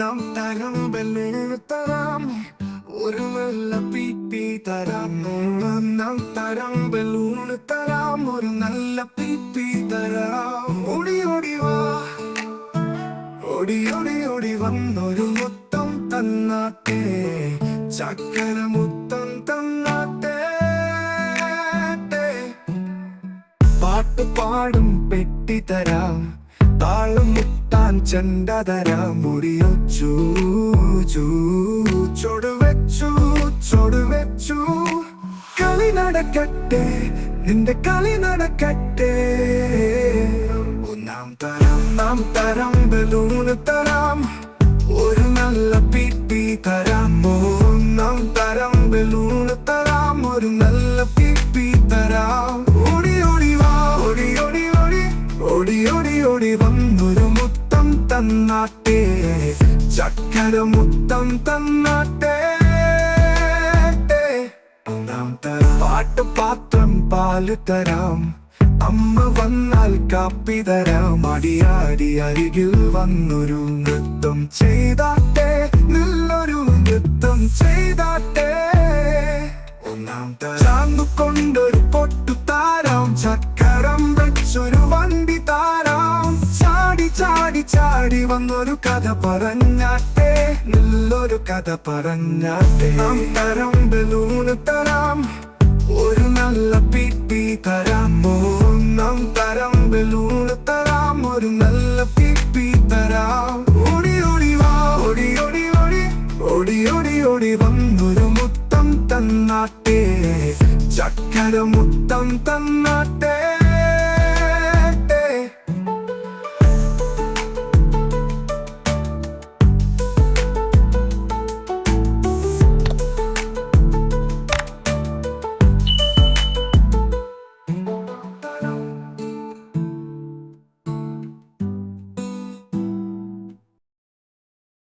തരം ബലൂണ് തരാം ഒരു നല്ല പീപ്പി തരാം. നാം തരം ബലൂണ് തരാം ഒരു നല്ല പീപ്പി തരാം. ഓടി ഓടി വാ. ഓടി ഓടി ഓടി വന്നൊരു മുത്തം തന്നാട്ടേ. ചക്കര മുത്തം തന്നാട്ടേ പാട്ട് പാടും പെട്ടി തരാം. താളം മുട്ടാൻ ചെണ്ട തരാം മുടിയൊച്ചു ചൊടുവെച്ചു ചൊടുവെച്ചു. കളി നടക്കട്ടെ നിന്റെ കളി നടക്കട്ടെ. ഒന്നാം തരം നാം തരം ബലൂണ് തരാം. ഒരു നല്ല പിപ്പി തരാം. ഒന്നാം തരം ബലൂണ് തരാം. ഒരു നല്ല പിപ്പി തരാം. ഓടി ഓടി വാ. ഓടി ഓടി ഓടി. ഓടി ഓടി ഓടി വന്നൊരു മുത്തം തന്നാട്ടെ. ചക്കര മുത്തം തന്നാട്ടെ. പാട്ട് പാത്രം പാൽ തരാം. അമ്മ വന്നാൽ കാപ്പി തരാം. അടിയാടി അരികിൽ വന്നൊരു നൃത്തം ചെയ്താട്ടെ. നല്ലൊരു നൃത്തം ചെയ്താട്ടെ. ഒന്നാം തരാം. കൊണ്ടൊരു പൊട്ടു താരാം. ചക്കരം വെച്ചൊരു ചാടി വന്നൊരു കഥ പറഞ്ഞാട്ടെ നല്ലൊരു കഥ പറഞ്ഞാട്ടെ. തരം ബലൂണ് തരാം ഒരു നല്ല പിപ്പി തരാം. നാം തരം ബലൂണ് തരാം ഒരു നല്ല പിപ്പി തരാം. ഓടി ഓടി വാ ഓടി ഓടി ഓടി ഓടി ഓടി ഓടി വന്നൊരു മുത്തം തന്നാട്ടെ. ചക്കര മുത്തം തന്നാട്ടെ.